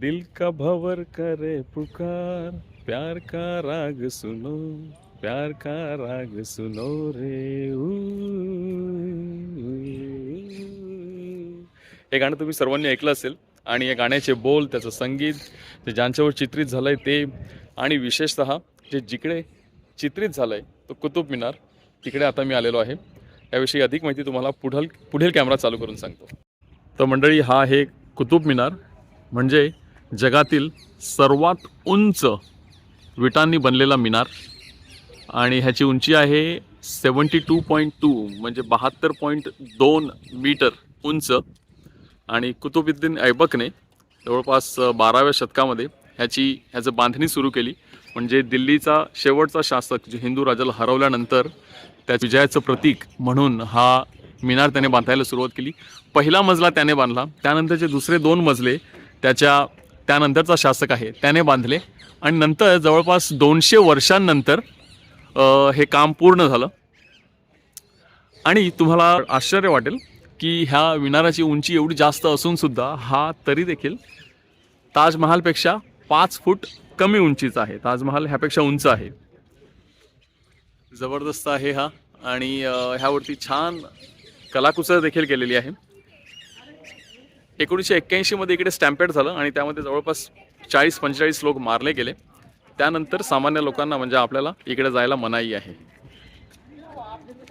दिल का भवर करे पुकार? प्यार का राग सुनो प्यार का राग सुनो रे ऊ. हे गाणं तुम्ही सर्वांनी ऐकलं असेल आणि या गाण्याचे बोल त्याचं संगीत ते ज्यांच्यावर चित्रित झालंय ते आणि विशेषतः जे जिकडे चित्रित झालंय तो कुतुब मिनार तिकडे आता मी आलेलो आहे. याविषयी अधिक माहिती तुम्हाला पुढल पुढील कॅमेरा चालू करून सांगतो. तर मंडळी हा आहे कुतुब मिनार. म्हणजे जगातील सर्वात उंच विटांनी बनलेला मिनार. आणि ह्याची उंची आहे सेवन्टी टू पॉईंट टू म्हणजे बहात्तर पॉईंट दोन मीटर उंच. आणि कुतुबुद्दीन ऐबकने जवळपास बाराव्या शतकामध्ये ह्याची ह्याचं बांधणी सुरू केली. म्हणजे दिल्लीचा शेवटचा शासक जे हिंदू राजाला हरवल्यानंतर त्या विजयाचं प्रतीक म्हणून हा मिनार त्याने बांधायला सुरुवात केली. पहिला मजला त्याने बांधला. त्यानंतरचे दुसरे दोन मजले त्याच्या त्यानंतरचा शासक आहे. त्याने बांधले. आणि नंतर जवळपास दोनशे वर्षांनंतर हे काम पूर्ण झालं. आणि तुम्हाला आश्चर्य वाटेल की ह्या विनाराची उंची एवढी जास्त असूनसुद्धा हा तरी देखील ताजमहालपेक्षा पाच फूट कमी उंचीचा आहे. ताजमहाल ह्यापेक्षा उंच आहे. जबरदस्त आहे हा. आणि ह्यावरती छान कलाकुसर देखील केलेली आहे. एकोणीसशे एक्क्याऐंशीमध्ये इकडे स्टॅम्पेड झालं आणि त्यामध्ये जवळपास चाळीस पंचेचाळीस लोक मारले गेले. त्यानंतर सामान्य लोकांना म्हणजे आपल्याला इकडे जायला मनाई आहे.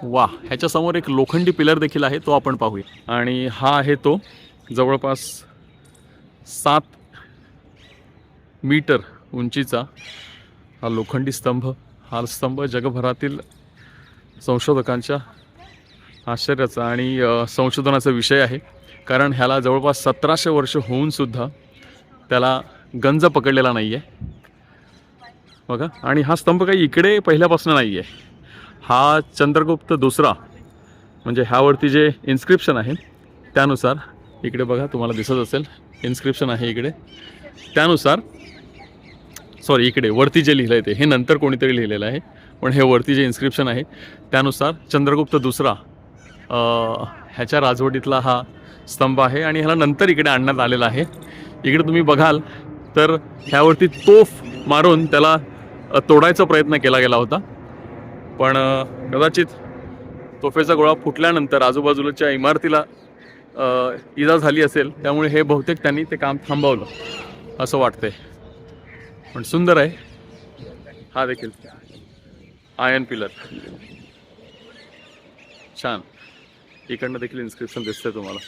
वा ह्याच्यासमोर एक लोखंडी पिलर देखील आहे तो आपण पाहूया. आणि हा आहे तो जवळपास सात मीटर उंचीचा हा लोखंडी स्तंभ. हा स्तंभ जगभरातील संशोधकांच्या आश्चर्याचा आणि संशोधनाचा विषय आहे. कारण ह्याला जवळपास सतराशे वर्ष होऊन सुद्धा त्याला गंज पकडलेला नाही आहे बघा आणि हा स्तंभ काही इकडे पहिल्यापासून नाही आहे हा चंद्रगुप्त दुसरा म्हणजे ह्यावरती जे इन्स्क्रिप्शन आहे त्यानुसार इकडे बघा तुम्हाला दिसत असेल इन्स्क्रिप्शन आहे इकडे. त्यानुसार सॉरी इकडे वरती जे लिहिलं आहे ते हे नंतर कोणीतरी लिहिलेलं आहे पण हे वरती जे इन्स्क्रिप्शन आहे त्यानुसार चंद्रगुप्त दुसरा ह्याच्या राजवटीतला हा स्तंभ आहे आणि ह्याला नंतर इकडे आणण्यात आलेला आहे. इकडे तुम्ही बघाल तर ह्यावरती तोफ मारून त्याला तोडायचा प्रयत्न केला गेला होता. पण कदाचित तोफेचा गोळा फुटल्यानंतर आजूबाजूच्या इमारतीला इजा झाली असेल त्यामुळे हे बहुतेक त्यांनी ते काम थांबवलं असं वाटतंय. पण सुंदर आहे. हा देखील. आयन पिलर छान. इकडनं देखील इन्स्क्रिप्शन दिसतंय तुम्हाला.